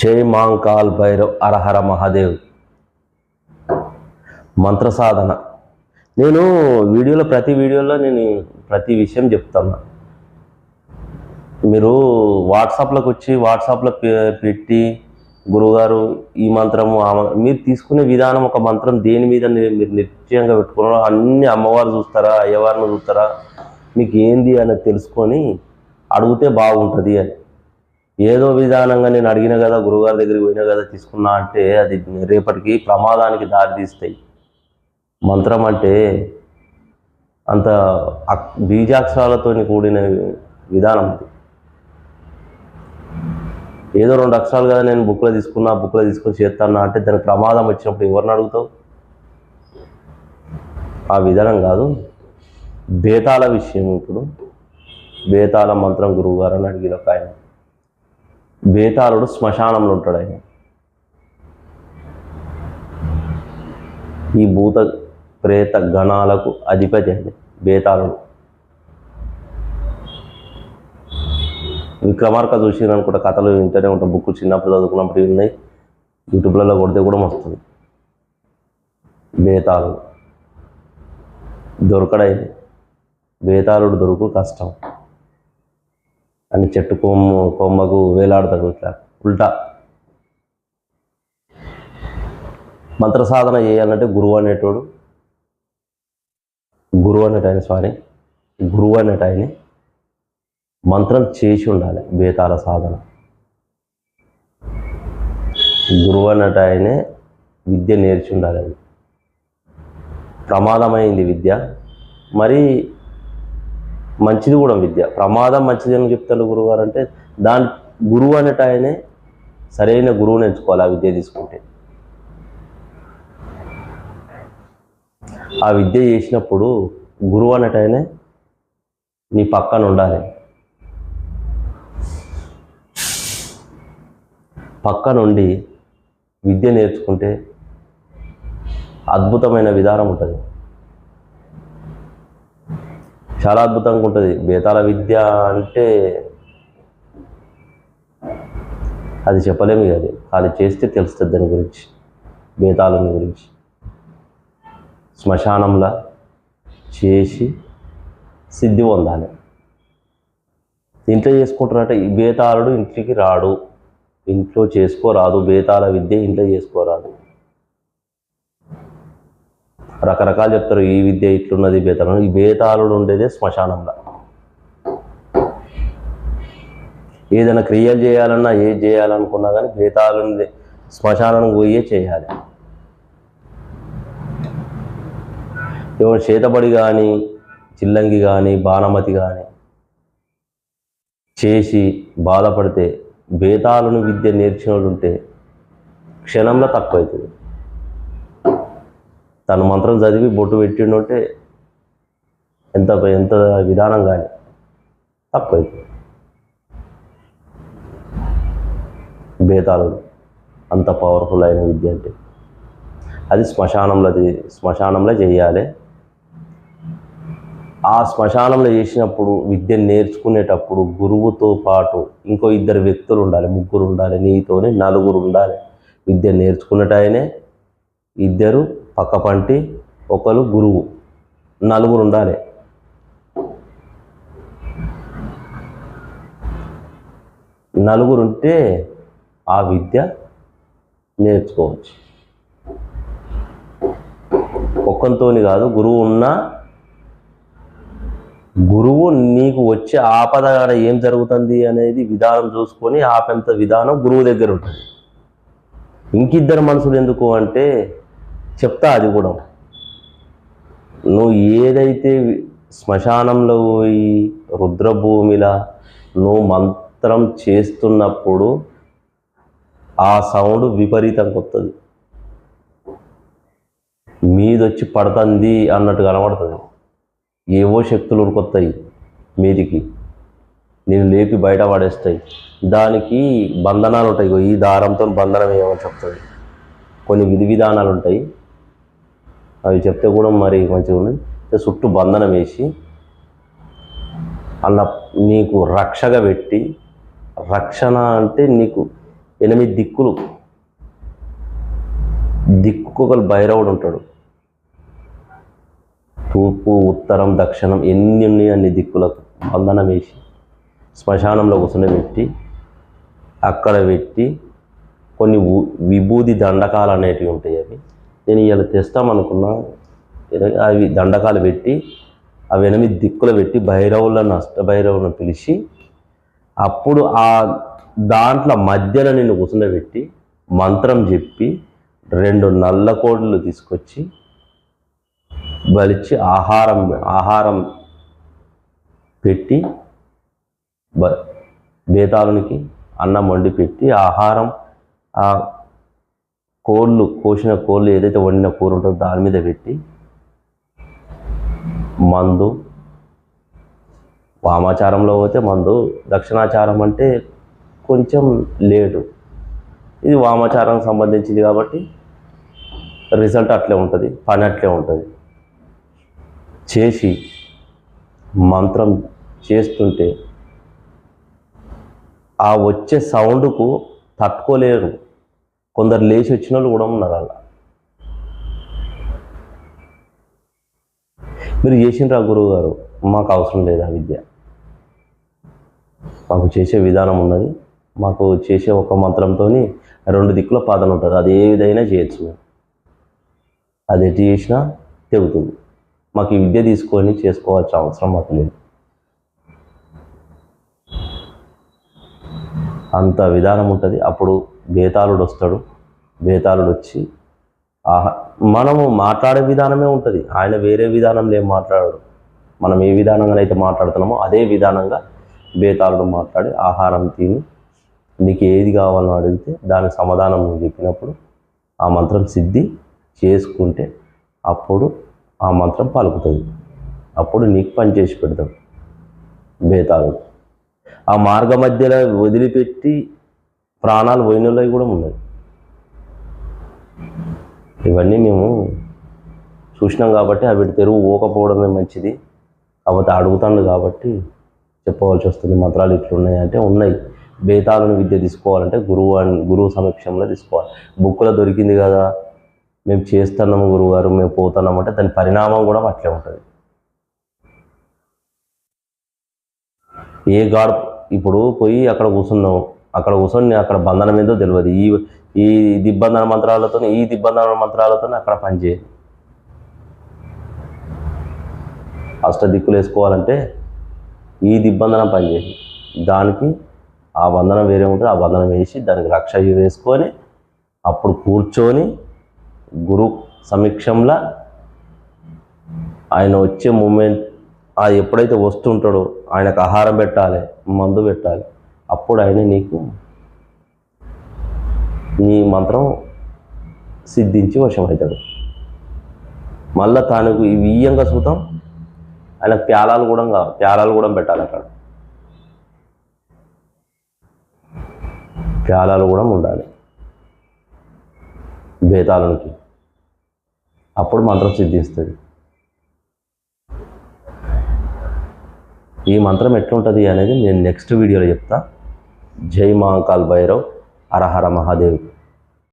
జై మాంకాల్ భైరవ్ అరహర మహాదేవ్. మంత్ర సాధన నేను వీడియోలో ప్రతి వీడియోలో నేను ప్రతి విషయం చెప్తాను. మీరు వాట్సాప్లోకి వచ్చి వాట్సాప్లో పెట్టి గురువుగారు ఈ మంత్రము మీరు తీసుకునే విధానం ఒక మంత్రం దేని మీద మీరు నిశ్చయంగా పెట్టుకున్నారో అన్ని అమ్మవారు చూస్తారా అయ్యవారిని చూస్తారా మీకు ఏంది అని తెలుసుకొని అడిగితే బాగుంటుంది అని. ఏదో విధానంగా నేను అడిగిన కదా గురువుగారి దగ్గరికి పోయినా కదా తీసుకున్నా అంటే అది రేపటికి ప్రమాదానికి దారి తీస్తాయి. మంత్రం అంటే అంత అక్- బీజాక్షరాలతో కూడిన విధానం అది. ఏదో రెండు అక్షరాలు కదా నేను బుక్లో తీసుకున్నా బుక్లో తీసుకొని చేస్తానా అంటే దానికి ప్రమాదం వచ్చినప్పుడు ఎవరిని అడుగుతావు? ఆ విధానం కాదు. బేతాల విషయం ఇప్పుడు. బేతాల మంత్రం గురువుగారు అని అడిగిన ఒక ఆయన. బేతాళుడు శ్మశానంలో ఉంటాడు ఆయన. ఈ భూత ప్రేత గణాలకు అధిపతి ఆయన బేతాళుడు. విక్రమార్క చూసి అనుకుంటా కథలు వింటూనే ఉంటాం. బుక్ చిన్నప్పుడు చదువుకున్నప్పుడు ఉన్నాయి యూట్యూబ్లలో కొడితే కూడా వస్తుంది. బేతాళుడు దొరకడైంది. బేతాళుడు దొరుకు కష్టం. అని చెట్టు కొమ్ము కొమ్మకు వేలాడతాడు ఇట్లా ఉల్టా. మంత్ర సాధన చేయాలంటే గురువు అనేటోడు గురువు అనేట స్వామి గురువు అనేట ఆయన మంత్రం చేసి ఉండాలి బేతాల సాధన. గురువు అనేట ఆయనే విద్య నేర్చి ఉండాలి అది. ప్రమాదమైంది విద్య. మరి మంచిది కూడా విద్య. ప్రమాదం మంచిది అని చెప్తాడు గురువుగారు అంటే దాని గురువు అనేట ఆయనే సరైన గురువుని ఎంచుకోవాలి ఆ విద్య తీసుకుంటే. ఆ విద్య చేసినప్పుడు గురువు అనేట ఆయనే నీ పక్కన ఉండాలి. పక్క నుండి విద్య నేర్చుకుంటే అద్భుతమైన విధానం ఉంటుంది. చాలా అద్భుతంగా ఉంటుంది. బేతాళ విద్య అంటే అది చెప్పలేము అది. అది చేస్తే తెలుస్తుంది దాని గురించి. బేతాలని గురించి. శ్మశానంలా చేసి సిద్ధి పొందాలి. ఇంట్లో చేసుకుంటారంటే ఈ బేతాళుడు ఇంటికి రాడు. ఇంట్లో చేసుకోరాదు. బేతాళ విద్య ఇంట్లో చేసుకోరాదు. రకరకాలు చెప్తారు ఈ విద్య ఇట్లున్నది బేతాళం ఈ బేతాళుడు ఉండేదే శ్మశానంలో. ఏదైనా క్రియలు చేయాలన్నా ఏది చేయాలనుకున్నా కానీ బేతాళుని శ్మశానం పోయే చేయాలి. ఎవరు చేతబడి కానీ చిల్లంగి కానీ బాణమతి కానీ చేసి బాధపడితే బేతాళుని విద్య నేర్చిన ఉంటే క్షణంలో తక్కువవుతుంది తన మంత్రం చదివి బొట్టు పెట్టిండుంటే ఎంత ఎంత విధానం కానీ తక్కువైంది బేతాలు అంత పవర్ఫుల్ అయిన విద్య అంటే. అది శ్మశానంలో అది శ్మశానంలో చేయాలి. ఆ శ్మశానంలో చేసినప్పుడు విద్య నేర్చుకునేటప్పుడు గురువుతో పాటు ఇంకో ఇద్దరు వ్యక్తులు ఉండాలి. ముగ్గురు ఉండాలి. నీతోనే నలుగురు ఉండాలి. విద్య నేర్చుకున్నటాయనే ఇద్దరు పక్కపంటి ఒకరు గురువు నలుగురు ఉండాలి నలుగురు ఉంటే ఆ విద్య నేర్చుకోవచ్చు. ఒక్కంతోని కాదు గురువు ఉన్నా గురువు నీకు వచ్చే ఆపద కాడ ఏం జరుగుతుంది అనేది విధానం చూసుకొని ఆపెంత విధానం గురువు దగ్గర ఉంటుంది ఇంకిద్దరు మనుషులు ఎందుకు అంటే చెప్తా అది కూడా. నువ్వు ఏదైతే శ్మశానంలో పోయి రుద్రభూమిలా నువ్వు మంత్రం చేస్తున్నప్పుడు ఆ సౌండ్ విపరీతంగా వస్తుంది మీదొచ్చి పడుతుంది అన్నట్టు కనబడుతుంది. ఏవో శక్తులు ఉరికొత్తాయి మీదికి. నేను లేపి బయట పడేస్తాయి. దానికి బంధనాలు ఉంటాయి ఈ దారంతో బంధనం ఏమని చెప్తుంది. కొన్ని విధి విధానాలు ఉంటాయి అవి చెప్తే కూడా మరి మంచిగా ఉంది. చుట్టూ బంధనం వేసి అన్న నీకు రక్షగా పెట్టి రక్షణ అంటే నీకు ఎనిమిది దిక్కులు. దిక్కు గల భైరవుడు ఉంటాడు. తూర్పు ఉత్తరం దక్షిణం ఎన్ని ఉన్నాయి అన్ని దిక్కులకు. బంధనం వేసి శ్మశానంలో కూర్చొని పెట్టి అక్కడ పెట్టి కొన్ని విభూది దండకాలు అనేటివి ఉంటాయి అవి. నేను ఇలా తెస్తామనుకున్నా అవి దండకాలు పెట్టి అవి ఎనిమిది దిక్కులు పెట్టి భైరవులను అష్టభైరవులను పిలిచి అప్పుడు ఆ దాంట్లో మధ్యలో నిన్ను కూర్చుండబెట్టి మంత్రం చెప్పి రెండు నల్ల కోళ్ళు తీసుకొచ్చి బలిచి ఆహారం ఆహారం పెట్టి బ బేతాళునికి అన్నం వండి పెట్టి ఆహారం కోళ్ళు కోసిన కోళ్ళు ఏదైతే వండిన కూర ఉంటుందో దాని మీద పెట్టి మందు. వామాచారంలో పోతే మందు దక్షిణాచారం అంటే కొంచెం లేటు. ఇది వామాచారం సంబంధించింది కాబట్టి రిజల్ట్ అట్లే ఉంటుంది పని అట్లే ఉంటుంది. చేసి మంత్రం చేస్తుంటే ఆ వచ్చే సౌండ్కు తట్టుకోలేరు. కొందరు లేచి వచ్చిన వాళ్ళు కూడా ఉన్నారు అలా. మీరు చేసిండ్రా గురువు గారు మాకు అవసరం లేదు ఆ విద్య? మాకు చేసే విధానం ఉన్నది. మాకు చేసే ఒక మంత్రంతో రెండు దిక్కుల పాదన ఉంటుంది. అది ఏ విధంగా చేయొచ్చు మేము. అది ఎటు చేసినా తెగుతుంది. మాకు ఈ విద్య తీసుకొని చేసుకోవాల్సిన అవసరం మాకు లేదు. అంత విధానం ఉంటుంది. అప్పుడు బేతాళుడు వస్తాడు. బేతాళుడు వచ్చి ఆహా మనము మాట్లాడే విధానమే ఉంటుంది. ఆయన వేరే విధానంలో ఏం మాట్లాడాడు. మనం ఏ విధానంగా అయితే మాట్లాడుతున్నామో అదే విధానంగా బేతాళుడు మాట్లాడి ఆహారం తిని నీకు ఏది కావాలని అడిగితే దానికి సమాధానం చెప్పినప్పుడు ఆ మంత్రం సిద్ధి చేసుకుంటే అప్పుడు ఆ మంత్రం పలుకుతుంది. అప్పుడు నీకు పని చేసి పెడతాడు బేతాళుడు. ఆ మార్గ మధ్యలో వదిలిపెట్టి ప్రాణాలు పోయినలో కూడా ఉన్నాయి ఇవన్నీ మేము చూసినాం కాబట్టి అవి తెరువు ఊకపోవడమే మంచిది. కాకపోతే అడుగుతాను కాబట్టి చెప్పవలసి వస్తుంది మంత్రాలు ఇట్లున్నాయి అంటే ఉన్నాయి. బేతాలను విద్య తీసుకోవాలంటే గురువు గురువు సమక్షంలో తీసుకోవాలి. బుక్కులో దొరికింది కదా మేము చేస్తున్నాము గురువు గారు మేము పోతున్నాం అంటే దాని పరిణామం కూడా అట్లే ఉంటుంది. ఏ గాడ్ ఇప్పుడు పోయి అక్కడ కూర్చున్నాం అక్కడ కూర్చొని అక్కడ బంధనం ఏందో తెలియదు ఈ ఈ దిబ్బంధన మంత్రాలతో ఈ దిబ్బంధన మంత్రాలతో అక్కడ పనిచేయి అష్ట దిక్కులు వేసుకోవాలంటే ఈ దిబ్బంధనం పనిచేయదు దానికి ఆ బంధనం వేరే ఉంటుంది. ఆ బంధనం వేసి దానికి రక్ష వేసుకొని అప్పుడు కూర్చొని గురు సమీక్షంలో ఆయన వచ్చే మూమెంట్ ఆ ఎప్పుడైతే వస్తుంటాడో ఆయనకు ఆహారం పెట్టాలి మందు పెట్టాలి. అప్పుడు ఆయన నీకు నీ మంత్రం సిద్ధించి వశమవుతాడు. మళ్ళా తానుకు ఈ వియ్యంగా సూతం ఆయన ప్యాలాలు కూడా కావాలి ప్యాలాలు కూడా పెట్టాలి అక్కడ. ప్యాలాలు కూడా ఉండాలి. బేతాళునికి అప్పుడు మంత్రం సిద్ధిస్తుంది ఈ మంత్రం ఎట్లుంటుంది అనేది నేను నెక్స్ట్ వీడియోలో చెప్తా. జై మహాకాల్ భైరవ్. హరహర మహాదేవ్.